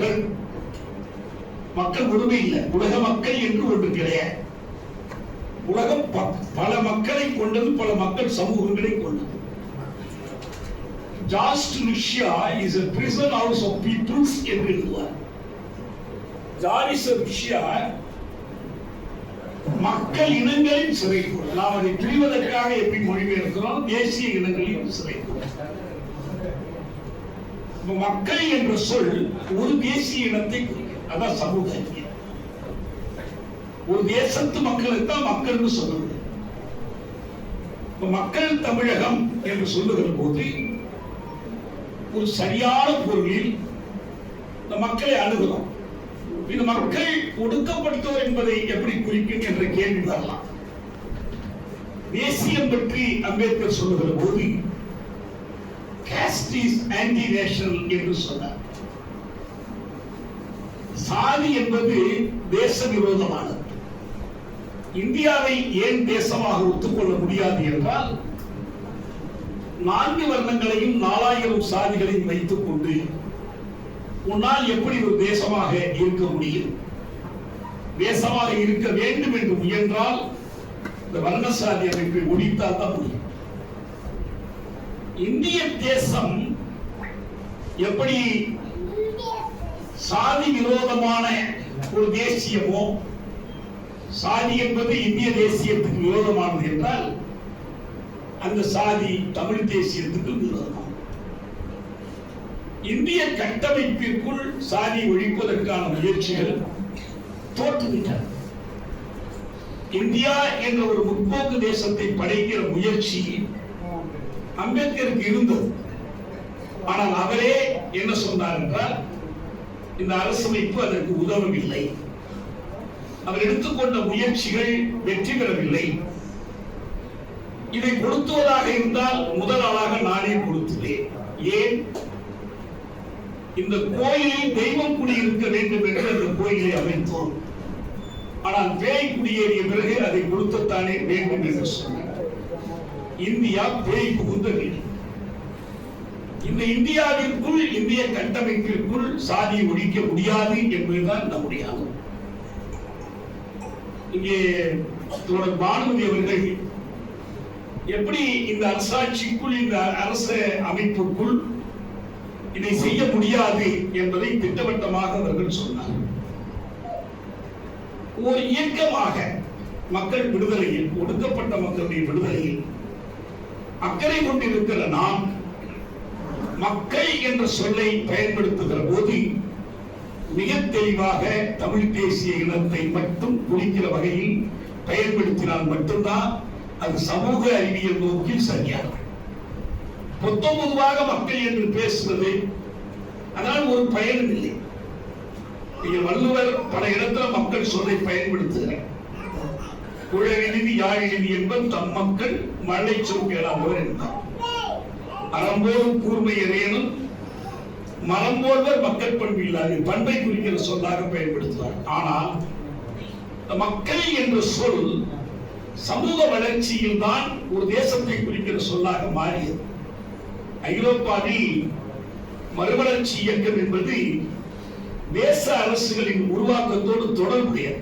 மக்கள்கள் மக்கள் ஒருமை இல்லை. உலக மக்கள் என்று ஒன்று கிடையாது. உலகம் பல மக்களை கொண்டது பல மக்கள் சமூகங்களை கொண்டது. Just Russia is a prison house of peoples என்று எழுதுவார். ஜாரிச ருஷ்யா மக்கள் இனங்களின் சிறைக்கூடம் நாம் அதை பிரிவதற்காக எப்படி மொழிபெயர்க்கிறோம்? தேசிய இனங்களின் சிறைக்கூடம் இப்ப மக்கள் என்ற சொல் ஒரு தேசிய இனத்தை அதான் சமூக ஒரு தேசத்து மக்களுக்கு தான் மக்கள்னு சொல்லுவது. மக்கள் தமிழகம் என்று சொல்லுகிற போது ஒரு சரியான பொருளில் இந்த மக்களை அணுகிறோம் இந்த மக்கள் ஒடுக்கப்பட்டோர் என்பதை எப்படி குறிக்கும் என்ற கேள்வி வரலாம். தேசியம் பற்றி அம்பேத்கர் சொல்லுகிற போது caste is anti என்று சொன்னார். சாதி என்பது தேச விரோதமானது இந்தியாவை ஏன் தேசமாக ஒத்துக்கொள்ள முடியாது என்றால் நான்கு வர்ணங்களையும் நாலாயிரம் சாதிகளையும் வைத்துக் கொண்டு உன்னால் எப்படி ஒரு தேசமாக இருக்க முடியும்? தேசமாக இருக்க வேண்டும் என்று முயன்றால் இந்த வர்ணசாதி அமைப்பை ஒழித்தால் தான் முடியும். இந்திய தேசம் எப்படி சாதி விரோதமான ஒரு தேசியமோ சாதி என்பது இந்திய தேசியத்துக்கு விரோதமானது என்றால் அந்த சாதி தமிழ் தேசியத்துக்கு விரோதமானது இந்திய கட்டமைப்பிற்குள் சாதி ஒழிப்பதற்கான முயற்சிகள் தோற்றுவிட்டன. இந்தியா என்ற ஒரு முற்போக்கு தேசத்தை படைக்கிற முயற்சி அம்பேத்கருக்கு இருந்தது. ஆனால் அவரே என்ன சொன்னார் என்றால் இந்த அரசமைப்பு அதற்கு உதவவில்லை. அவர் எடுத்துக்கொண்ட முயற்சிகள் வெற்றி பெறவில்லை. இதை கொளுத்துவதாக இருந்தால் முதல் ஆளாக நானே கொடுத்துள்ளேன் ஏன்? இந்த கோயிலில் தெய்வம் குடியிருக்க வேண்டும் என்று அந்த கோயிலை அமைத்தோம். ஆனால் பேய் குடியேறிய பிறகு அதை கொளுத்தத்தானே வேண்டும் என்று சொன்னார். இந்தியா பேய் புகுந்த வீடு. இந்த இந்தியாவிற்குள் இந்திய கட்டமைப்பிற்குள் சாதி ஒழிக்க முடியாது என்பதுதான் நம்முடைய ஆகும் இங்கே தோழர் பானுமதி அவர்கள் எப்படி இந்த அரசாட்சிக்குள் இந்த அரச அமைப்புக்குள் இதை செய்ய முடியாது என்பதை திட்டவட்டமாக அவர்கள் சொன்னார். ஒரு இயக்கமாக மக்கள் விடுதலையில் ஒடுக்கப்பட்ட மக்களுடைய விடுதலையில் அக்கறை கொண்டிருக்கிற நாம் மக்கள் என்ற சொல்லை பயன்படுத்துகிற போது மிக தெளிவாக தமிழ் தேசிய இனத்தை மட்டும் குறிக்கிற வகையில் பயன்படுத்தினால் மட்டும்தான் அது சமூக அறிவியல் நோக்கில் சரியாகும் பொத்தம் பொதுவாக மக்கள் என்று பேசுவது அதனால் ஒரு பயனும் இல்லை. நீங்கள் வள்ளுவர் பல இடத்துல மக்கள் சொல்லை பயன்படுத்துகிறார். குழலினிதி யாழினிதி என்பது தம் மக்கள் மழை சொற்கேளாதவர் என்றார் கூர்மை எறையனும் மரம் போல்வர் மக்கள் பண்பு இல்லாது பண்பை குறிக்கிற சொல்லாக பயன்படுத்துவார். ஆனால் மக்கள் என்ற சொல் சமூக வளர்ச்சியில் தான் ஒரு தேசத்தை குறிக்கிற சொல்லாக மாறியது. ஐரோப்பாவில் மறுமலர்ச்சி இயக்கம் என்பது தேச அரசுகளின் உருவாக்கத்தோடு தொடர்புடையது.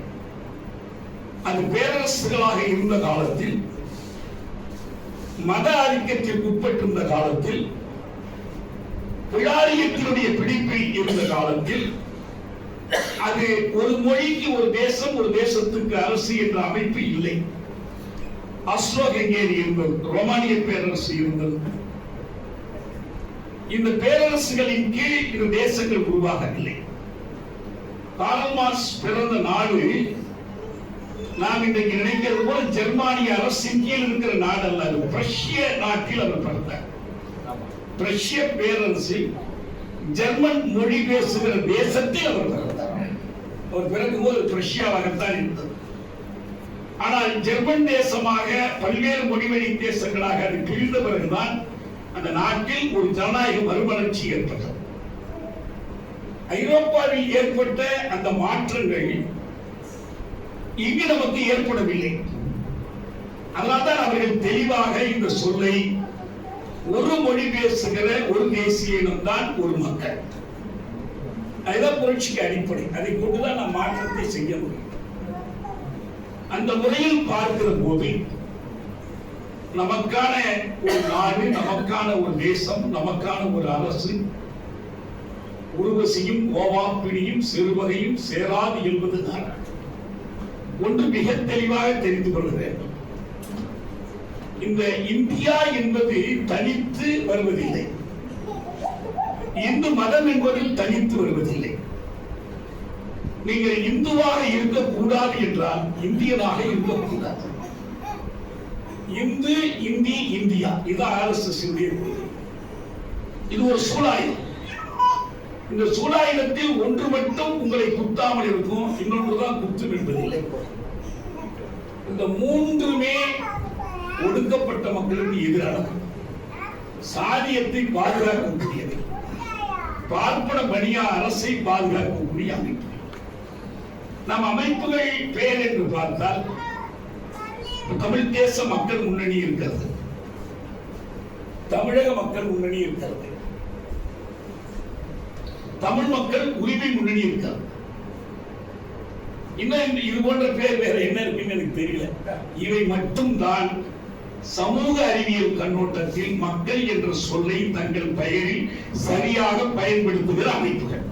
அது பேரரசுகளாக இருந்த காலத்தில் மத ஆதிக்கத்திற்கு உட்பட்டிருந்த காலத்தில் பிழாரியத்தினுடைய பிடிப்பில் இருந்த காலத்தில் அது ஒரு மொழிக்கு ஒரு தேசம் ஒரு தேசத்துக்கு அரசு என்ற அமைப்பு இல்லை. அஸ்லோ என்பது இருந்தது ரோமானிய பேரரசு இருந்தது. இந்த பேரரசுகளின் கீழ் இந்த தேசங்கள் உருவாகவில்லை. காரல் மார்க்ஸ் பிறந்த நாடு நாம் இன்றைக்கு நினைக்கிறது போல ஜெர்மானிய அரசின் கீழ் இருக்கிற நாடு அல்ல அது பிரஷ்ய நாட்டில் அவர் பிறந்தார் பிரஷ்ய பேரரசு ஜெர்மன் மொழி பேசுகிற தேசத்தில் அவர் பிறந்தார் அவர் பிறக்கும் போது பிரஷ்யாவாகத்தான் இருந்தது. ஆனால் ஜெர்மன் தேசமாக பல்வேறு மொழிவழி தேசங்களாக அது பிரிந்த பிறகுதான் அந்த நாட்டில் ஒரு ஜனநாயக மறுமலர்ச்சி ஏற்பட்டது. ஐரோப்பாவில் ஏற்பட்ட அந்த மாற்றங்கள் இங்கு நமக்கு ஏற்படவில்லை. அதனால்தான் அவர்கள் தெளிவாக இந்த சொல்லை ஒரு மொழி பேசுகிற ஒரு தேசிய இனம்தான் ஒரு மக்கள். அதுதான் புரட்சிக்கு அடிப்படை. அதை கொண்டுதான் நாம் மாற்றத்தை செய்ய முடியும். அந்த முறையில் பார்க்கிற போது நமக்கான ஒரு நாடு நமக்கான ஒரு தேசம் நமக்கான ஒரு அரசு உருவசியும் கோவாப்பிடியும் சிறுவகையும் சேராது என்பதுதான். ஒன்று மிக தெளிவாக தெரிந்து கொள்கிறேன் இந்த இந்தியா என்பது தனித்து வருவதில்லை. இந்து மதம் என்பதில் தனித்து வருவதில்லை. நீங்கள் இந்துவாக இருக்கக்கூடாது என்றால் இந்தியனாக இருக்கக்கூடாது. இந்து இந்தி இந்தியா. இது ஆர்எஸ்எஸ் இது ஒரு சூழாயுதம் இந்த சூலாயுதத்தில் ஒன்று மட்டும் உங்களை குத்தாமல் இருக்கும் இன்னொன்றுதான் குத்தும் என்பதில்லை இந்த மூன்றுமே ஒடுக்கப்பட்ட மக்களுக்கு எதிரான சாதியத்தை பாதுகாக்கக்கூடியது. பார்ப்பன பணியா அரசை பாதுகாக்கக்கூடிய அமைப்பு. நம் அமைப்புகள் பெயர் என்று பார்த்தால் தமிழ் தேச மக்கள் முன்னணி இருக்கிறது. தமிழக மக்கள் முன்னணி இருக்கிறது. தமிழ் மக்கள் உரிமை முன்னணி இருக்கிறது இன்னும் இது போன்ற பேர் வேற என்ன இருக்குன்னு எனக்கு தெரியல. இவை மட்டும்தான் சமூக அறிவியல் கண்ணோட்டத்தில் மக்கள் என்ற சொல்லை தங்கள் பெயரில் சரியாக பயன்படுத்துகிற அமைப்புகள்.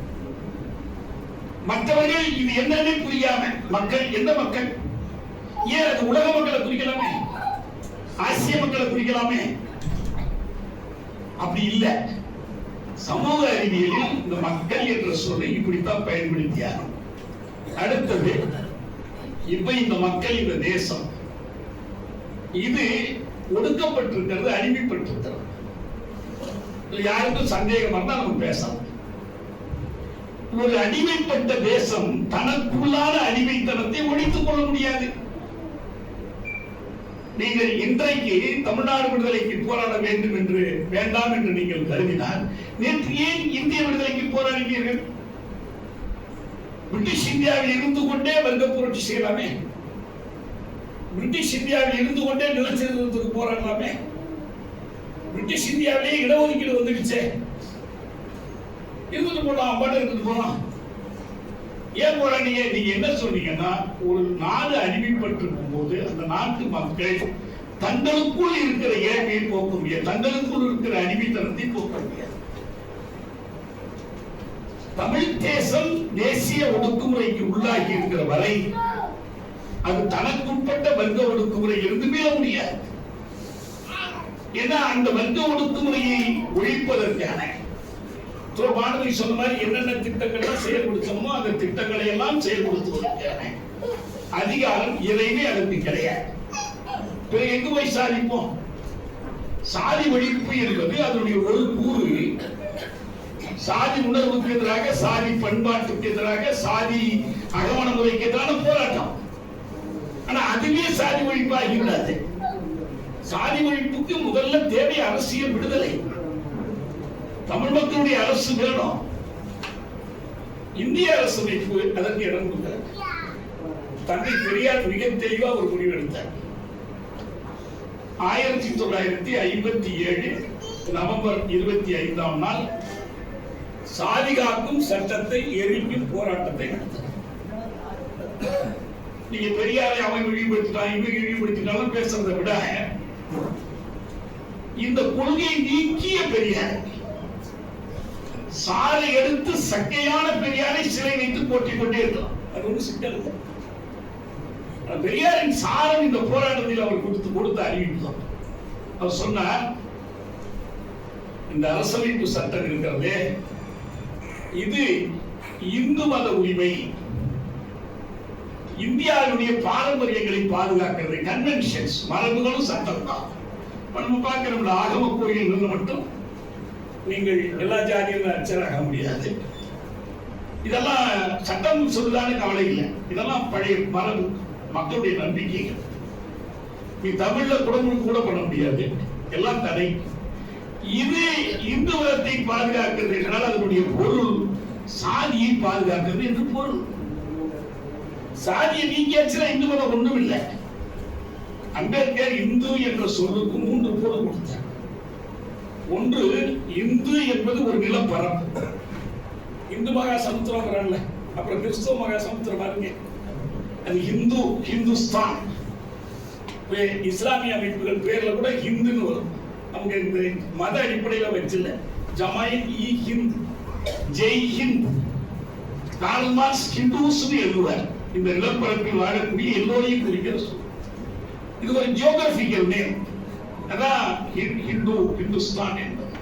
மற்றவர்கள் இது என்னன்னு புரியாம மக்கள் எந்த மக்கள்? ஏன் அது உலக மக்களை குறிக்கலாமே? ஆசிய மக்களை குறிக்கலாமே? அப்படி இல்லை. சமூக அறிவியலில் இந்த மக்கள் என்ற சொல்லை இப்படித்தான் பயன்படுத்தியார். அடுத்தது இப்ப இந்த மக்கள் இந்த தேசம். இது ஒடுக்கப்பட்டிருக்கிறது அடிமைப்பட்டிருக்கிறது யாருக்கும் சந்தேகம் இருந்தா நம்ம பேசலாம். ஒரு அடிமைப்பட்ட தேசம் தனக்குள்ளான அடிமைத்தனத்தை ஒழித்துக் கொள்ள முடியாது. நீங்கள் இன்றைக்கு தமிழ்நாடு விடுதலைக்கு போராட வேண்டும் என்று வேண்டாம் என்று நீங்கள் கருதினால் நேற்று ஏன் இந்திய விடுதலைக்கு போராடினீர்கள்? பிரிட்டிஷ் இந்தியாவில் இருந்து கொண்டே வர்க்க புரட்சி செய்யலாமே? பிரிட்டிஷ் இந்தியாவில் இருந்து கொண்டே நிலச்சரித்திரத்துக்கு போராடலாமே? பிரிட்டிஷ் இந்தியாவிலேயே இடஒதுக்கீடு வந்துடுச்சே? இருந்துட்டு போலாம் அப்பாட்டு இருந்துட்டு போலாம். ஏன் உடனே நீங்க என்ன சொன்னீங்கன்னா ஒரு நாடு அடிமைப்பட்டிருக்கும் போது அந்த நாட்டு மக்கள் தங்களுக்குள் இருக்கிற ஏழ்மையை போக்க முடியாது. தங்களுக்குள் இருக்கிற அடிமைத்தனத்தை போக்க முடியாது. தமிழ் தேசம் தேசிய ஒடுக்குமுறைக்கு உள்ளாகி இருக்கிற வரை அது தனக்குட்பட்ட வர்க்க ஒடுக்குமுறை எதுவுமே முடியாது. ஏன்னா அந்த வர்க்க ஒடுக்குமுறையை ஒழிப்பதற்கான திரு பாரதி சொன்ன மாதிரி என்னென்ன திட்டங்கள்லாம் செயல்படுத்தணுமோ அந்த திட்டங்களை எல்லாம் செயல்படுத்துவதற்கான அதிகாரம் எதையுமே அதற்கு கிடையாது. பிறகு எங்க போய் சாதிப்போம்? சாதி ஒழிப்பு என்பது அதனுடைய ஒரு கூறு. சாதி உணர்வுக்கு எதிராக சாதி பண்பாட்டுக்கு எதிராக சாதி அகமண முறைக்கு எதிரான போராட்டம். ஆனா அதுவே சாதி ஒழிப்பு ஆகிவிடாது சாதி ஒழிப்புக்கு முதல்ல தேவை அரசியல் விடுதலை. தமிழ் மக்களுடைய அரசு வேணும். இந்திய அரசு அமைப்பு அதற்கு இடம் கொடுக்கிறது தந்தை பெரியார் மிக தெளிவா ஒரு முடிவு எடுத்தார். ஆயிரத்தி தொள்ளாயிரத்தி ஐம்பத்தி ஏழு நவம்பர் இருபத்தி ஐந்தாம் நாள் சாதி காக்கும் சட்டத்தை எரிக்கும் போராட்டத்தை நடத்தினார். நீங்க பெரியாரை அவன் இழிவுபடுத்திட்டான் இவங்க இழிவுபடுத்திட்டாலும் பேசுறதை விட இந்த கொள்கையை நீக்கிய பெரியார் சாலை எடுத்து சக்கையான பெரியாரை சிலை வைத்து போட்டிக் கொண்டே இருக்கலாம். அது ஒன்றும் சிக்கல் இல்லை. பெரியாரின் சாரம் இந்த போராட்டத்தில் அவர் கொடுத்து கொடுத்த அறிவிப்பு தான் அவர் சொன்னார் இந்த அரசமைப்பு சட்டம் இருக்கிறதே இது இந்து மத உரிமை. இந்தியாவுடைய பாரம்பரியங்களை பாதுகாக்கிறது கன்வென்ஷன்ஸ் மரபுகளும் சட்டம் தான் நம்ம பார்க்கிறோம்ல ஆகம கோயில்கள் மட்டும் நீங்கள் எல்லா ஜாதியும் அர்ச்சராக முடியாது. இதெல்லாம் சட்டம் சொல்லுதான்னு கவலை இல்லை. இதெல்லாம் பழைய மரபு மக்களுடைய நம்பிக்கைகள். நீ தமிழ்ல குடும்பம் கூட பண்ண முடியாது. எல்லாம் தடை இது இந்து மதத்தை பாதுகாக்கிறது என்றால் அதனுடைய பொருள் சாதியை பாதுகாக்கிறது என்று பொருள். சாதியை நீக்கியாச்சுன்னா இந்து மதம் ஒண்ணும் இல்லை அம்பேத்கர் இந்து என்ற சொல்லுக்கு மூன்று பொருள் கொடுத்தார். ஒன்று இந்து என்பது ஒரு நிலப்பரப்பு இந்து மகா சமுத்திரம்ங்கிறான்ல அப்புறம் கிறிஸ்துவ மகா சமுத்திரம் பாருங்க. அது ஹிந்து ஹிந்துஸ்தான். இஸ்லாமிய அமைப்புகள் பேர்ல கூட ஹிந்துன்னு வரும். அவங்க இந்த மத அடிப்படையில வச்சில்ல. ஜமாயின் இ ஹிந்த் ஜெய் ஹிந்த். கார்ல் ஹிந்துஸ்னு எழுதுவார். இந்த நிலப்பரப்பில் வாழக்கூடிய எல்லோரையும் குறிக்கிற சொல். இது ஒரு ஜியோகிராபிக்கல் நேம் அதான் ஹிந்து ஹிந்துஸ்தான் என்பது.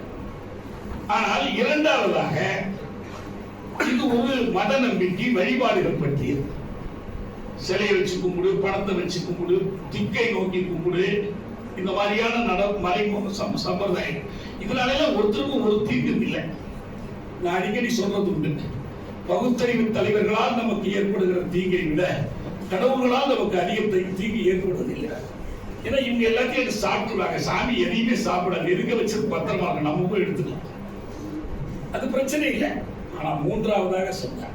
ஆனால் இரண்டாவதாக இது ஒரு மத நம்பிக்கை வழிபாடுகள் பற்றியது. சிலையை வச்சு கும்பிடு பணத்தை வச்சு கும்பிடு திக்கை நோக்கி கும்பிடு இந்த மாதிரியான நட மறைமுக சம்பிரதாயம். இதனால எல்லாம் ஒருத்தருக்கும் ஒரு தீங்கும் இல்லை. நான் அடிக்கடி சொல்றது உண்டு. பகுத்தறிவு தலைவர்களால் நமக்கு ஏற்படுகிற தீங்கை விட கடவுள்களால் நமக்கு அதிக தீங்கு ஏற்படுவதில்லை. ஏன்னா இவங்க எல்லாத்தையும் எடுத்து சாப்பிட்டுருவாங்க. சாமி எதையுமே சாப்பிடாது எதுக்க வச்சது பத்திரமாக நம்ம போய் எடுத்துக்கலாம். அது பிரச்சனை இல்லை. ஆனா மூன்றாவதாக சொன்னார்.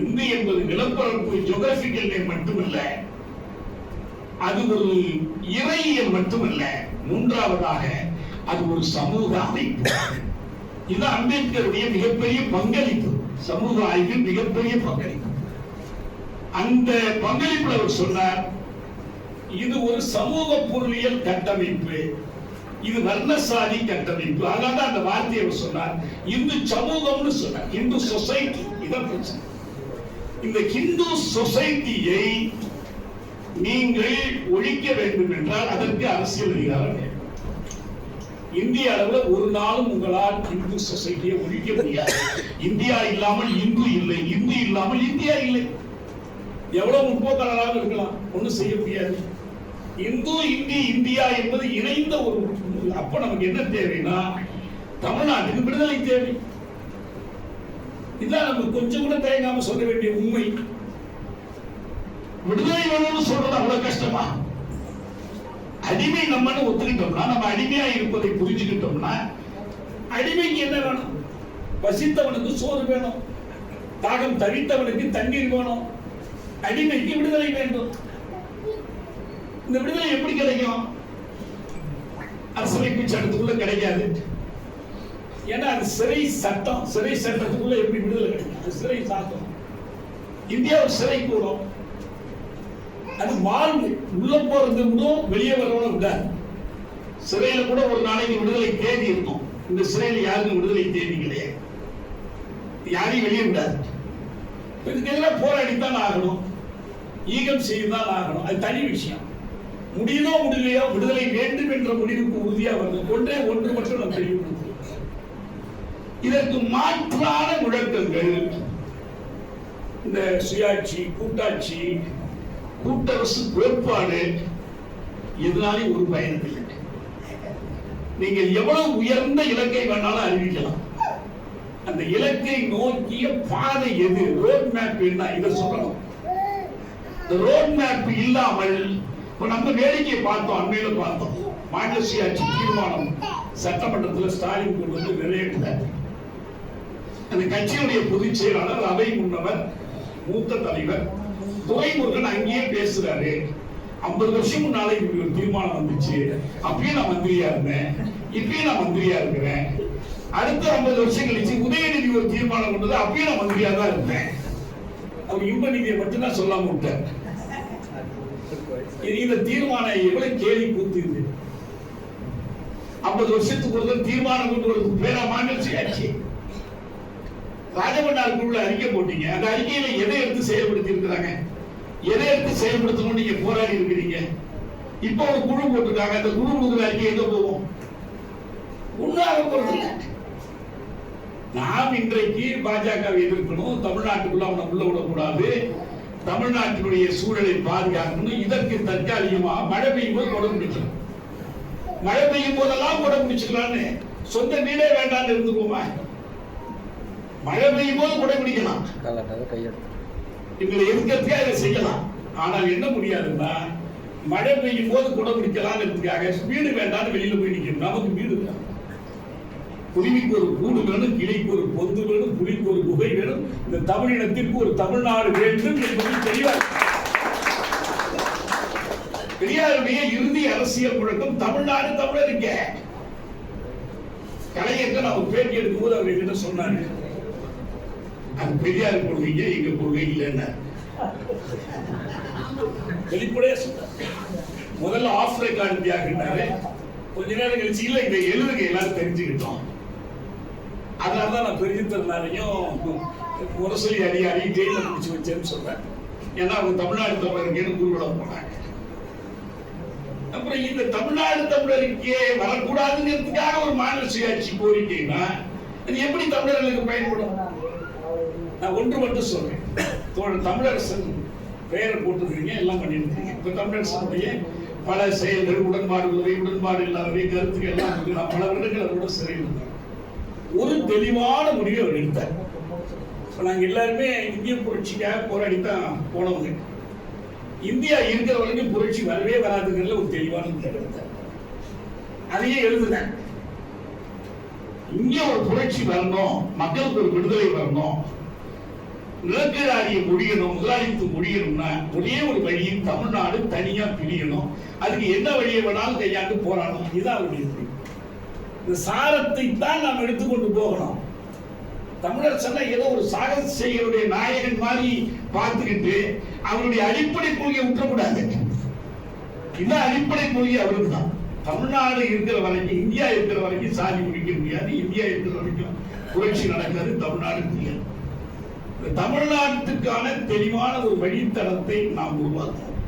இந்து என்பது நிலப்பரப்பு ஜோகிராபிக்கல் நேம் மட்டுமல்ல அது ஒரு இறையியல் மட்டுமல்ல மூன்றாவதாக அது ஒரு சமூக அமைப்பு. இது அம்பேத்கருடைய மிகப்பெரிய பங்களிப்பு. சமூக ஆய்வில் மிகப்பெரிய பங்களிப்பு. அந்த பங்களிப்புல அவர் சொன்னார் இது ஒரு சமூக பொருளியல் கட்டமைப்பு. இது வர்ணசாதி கட்டமைப்பு. அதனால தான் அந்த வார்த்தையை அவர் சொன்னார். இந்து சமூகம்னு சொன்னார். இந்து சொசைட்டி. இதான் பிரச்சனை. இந்த ஹிந்து சொசைட்டியை நீங்கள் ஒழிக்க வேண்டும் என்றால் அதற்கு அரசியல் அதிகாரம் வேண்டும். இந்திய அளவுல ஒரு நாளும் உங்களால் இந்து சொசைட்டியை ஒழிக்க முடியாது. இந்தியா இல்லாமல் இந்து இல்லை. இந்து இல்லாமல் இந்தியா இல்லை. எவ்வளவு முற்போக்காளராக இருக்கலாம். ஒன்றும் செய்ய முடியாது. இந்து இந்தி இந்தியா என்பது இணைந்த ஒரு அப்ப நமக்கு என்ன தேவைன்னா தமிழ்நாட்டுக்கு விடுதலை தேவை. இதான் நம்ம கொஞ்சம் கூட தயங்காம சொல்ல வேண்டிய உண்மை. விடுதலை வேணும்னு சொல்றது அவ்வளவு கஷ்டமா? அடிமை நம்மன்னு ஒத்துக்கிட்டோம்னா நம்ம அடிமையா இருப்பதை புரிஞ்சுக்கிட்டோம்னா அடிமைக்கு என்ன வேணும்? வசித்தவனுக்கு சோறு வேணும். தாகம் தவித்தவனுக்கு தண்ணீர் வேணும். அடிமைக்கு விடுதலை வேண்டும். இந்த விடுதலை எப்படி கிடைக்கும்? அரசியலமைப்பு சட்டத்துக்குள்ள கிடைக்காது. ஏன்னா அது சிறை சட்டம். சிறை சட்டத்துக்குள்ள எப்படி விடுதலை கிடைக்கும்? அது சிறை சாத்தம் இந்தியா ஒரு சிறை கூடும். அது வாழ்வு. உள்ள போறது விடும் வெளியே வரவன விடாது சிறையில கூட ஒரு நாளைக்கு விடுதலை தேதி இருக்கும். இந்த சிறையில் யாருக்கும் விடுதலை தேதி கிடையாது. யாரையும் வெளியே விடாது. இதுக்கெல்லாம் போராடித்தான் ஆகணும். ஈகம் செய்துதான் ஆகணும். அது தனி விஷயம். முடியுதோ முடியலையோ விடுதலை வேண்டும் என்ற முடிவுக்கு உறுதியாக வருது ஒன்றே ஒன்று மட்டும் நான் தெளிவுபடுத்துகிறேன். இதற்கு மாற்றான முழக்கங்கள். இந்த சுயாட்சி கூட்டாட்சி கூட்டரசு கோட்பாடு இதனாலே ஒரு பயனும் இல்லை நீங்கள் எவ்வளவு உயர்ந்த இலக்கை வேணாலும் அறிவிக்கலாம். அந்த இலக்கை நோக்கிய பாதை எது? ரோட் மேப் என்ன இதை சொல்லணும். இந்த ரோட் மேப் இல்லாமல் நம்ம வேடிக்கை பார்த்தோம் அண்மையில பார்த்தோம். மாநிலசி ஆட்சி தீர்மானம் சட்டமன்றத்தில் ஸ்டாலின் கொண்டு வந்து நிறைவேற்றினார் அந்த கட்சியுடைய பொதுச் செயலாளர் அவை முன்னவர் மூத்த தலைவர் துறைமுருகன் அங்கேயே பேசுறாரு. ஐம்பது வருஷம் முன்னாலே இப்படி ஒரு தீர்மானம் வந்துச்சு. அப்பயும் நான் மந்திரியா இருந்தேன். இப்பயும் நான் மந்திரியா இருக்கிறேன். அடுத்த ஐம்பது வருஷம் கழிச்சு உதயநிதி ஒரு தீர்மானம் கொண்டது அப்பயும் நான் மந்திரியா தான் இருந்தேன். அவர் இன்ப நிதியை மட்டும்தான் சொல்லாம விட்டார். இந்த தீர்மானம் எவ்வளவு கேலி கூத்து இது ஐம்பது வருஷத்துக்கு ஒரு தீர்மானம் கொண்டு வரதுக்கு பேரா மாநில சுயாட்சி ராஜமன்னார் குழுல அறிக்கை போட்டீங்க. அந்த அறிக்கையில எதை எடுத்து செயல்படுத்தி இருக்கிறாங்க எதை எடுத்து செயல்படுத்தணும் நீங்க போராடி இருக்கிறீங்க? இப்போ ஒரு குழு போட்டிருக்காங்க. அந்த குழு கொடுக்குற அறிக்கை எங்க போறது இல்ல. நாம் இன்றைக்கு பாஜகவை எதிர்க்கணும். தமிழ்நாட்டுக்குள்ள அவனை உள்ள விடக்கூடாது. தமிழ்நாட்டினுடைய சூழலை பாதுகாக்கணும். இதற்கு தற்காலிகமாக மழை பெய்யும் போது கொடை பிடிக்கணும் மழை பெய்யும் போதெல்லாம் கொடை பிடிச்சுக்கலான்னு சொந்த வீடே வேண்டாம்னு இருந்துக்குவோமா? மழை பெய்யும் போது கொடை பிடிக்கலாம் இவங்களை எதிர்க்கிறதுக்காக இதை செய்யலாம்? ஆனால் என்ன முடியாதுன்னா மழை பெய்யும் போது குடம் பிடிக்கலாம்ன்றதுக்காக வீடு வேண்டாம்னு வெளியில போய் நிக்கணும் நமக்கு வீடு வேணும். குருவிக்கு ஒரு கூடு வேணும் கிளிக்கு ஒரு பொந்து வேணும் புலிக்கு ஒரு குகை வேணும் இந்த தமிழினத்திற்கு ஒரு தமிழ்நாடு வேண்டும் என்பது தெரியாது. பெரியாருடைய இறுதி அரசியல் முழக்கம் தமிழ்நாடு தமிழருங்க கலைஞருக்கு நான் ஒரு பேட்டி எடுக்கும்போது அவர் என்ன சொன்னாரு. அது பெரியார் கொள்கைங்க எங்க கொள்கை இல்லைன்னா. வெளிப்படையா சொன்னார். முதல்ல ஆஃப் ரெக்கார்டு கொஞ்ச நேரம் கழிச்சு இல்ல இதை எழுதுங்க எல்லாரும் தெரிஞ்சுக்கிட்டோம். அதனால தான் நான் பெரியத்தனாலையும் முரசொலி அதிகாரி ஜெயில முடிச்சு வச்சேன்னு சொல்றேன். ஏன்னா அவங்க தமிழ்நாடு தமிழருக்கு ஊர்வலம் போனாங்க அப்புறம் இந்த தமிழ்நாடு தமிழருக்கே வரக்கூடாதுங்கிறதுக்காக ஒரு மாநில சுயாட்சி கோரிக்கைனா அது எப்படி தமிழர்களுக்கு பயன்படும்? நான் ஒன்று மட்டும் சொல்றேன். தோழர் தமிழரசன் பெயரை போட்டுருக்கீங்க எல்லாம் பண்ணிருக்கீங்க இப்ப தமிழரசனுடைய பல செயல்கள் உடன்பாடு உடன்பாடு இல்லாதவை கருத்துக்கள் எல்லாம் நான் பல வருடங்கள் அதோட சிறையில் இருந்தேன். ஒரு தெளிவான முடிவை அவர் எடுத்தார். இப்போ நாங்கள் எல்லாருமே இந்திய புரட்சிக்காக போராடி தான் போனவங்க. இந்தியா இருக்கிற வரைக்கும் புரட்சி வரவே வராதுங்கிறதுல ஒரு தெளிவான முடிவு எடுத்தார். அதையே எழுதுனேன். இங்கே ஒரு புரட்சி வரணும் மக்களுக்கு ஒரு விடுதலை வரணும் நிலக்கராரியை முடியணும் முதலாளித்து முடியணும்னா ஒரே ஒரு வழியும் தமிழ்நாடு தனியா பிரியணும். அதுக்கு என்ன வழியை வேணாலும் கையாண்டு போராடணும். இதுதான் அவருடைய இந்த சாரத்தை தான் நாம் எடுத்துக்கொண்டு போகணும். தமிழர் சொன்ன ஏதோ ஒரு சாகச செய்களுடைய நாயகன் மாதிரி பார்த்துக்கிட்டு அவருடைய அடிப்படை கொள்கையை விட்டுறக்கூடாது இதான் அடிப்படை கொள்கை அவருக்கு தான் தமிழ்நாடு இருக்கிற வரைக்கும் இந்தியா இருக்கிற வரைக்கும் சாதி முடிக்க முடியாது இந்தியா இருக்கிற வரைக்கும் புரட்சி நடக்காது தமிழ்நாடு முடியாது இந்த தமிழ்நாட்டுக்கான தெளிவான ஒரு வழித்தடத்தை நாம் உருவாக்குவோம்.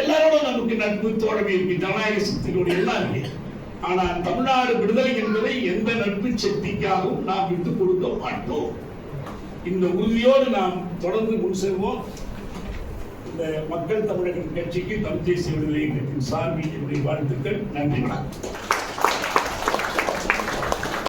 எல்லாரோட நமக்கு நட்பு தோழமை இருக்கு ஜனநாயக சக்திகளோடு எல்லாம் இருக்கு. ஆனால் தமிழ்நாடு விடுதலை என்பதை எந்த நட்பு சக்திக்காகவும் நாம் விட்டுக் கொடுக்க மாட்டோம். இந்த உறுதியோடு நாம் தொடர்ந்து முன் செல்வோம். இந்த மக்கள் தமிழகம் கட்சிக்கு தமிழ் தேசிய விடுதலை கட்சியின் சார்பில் என்னுடைய வாழ்த்துக்கள். நன்றி. வணக்கம்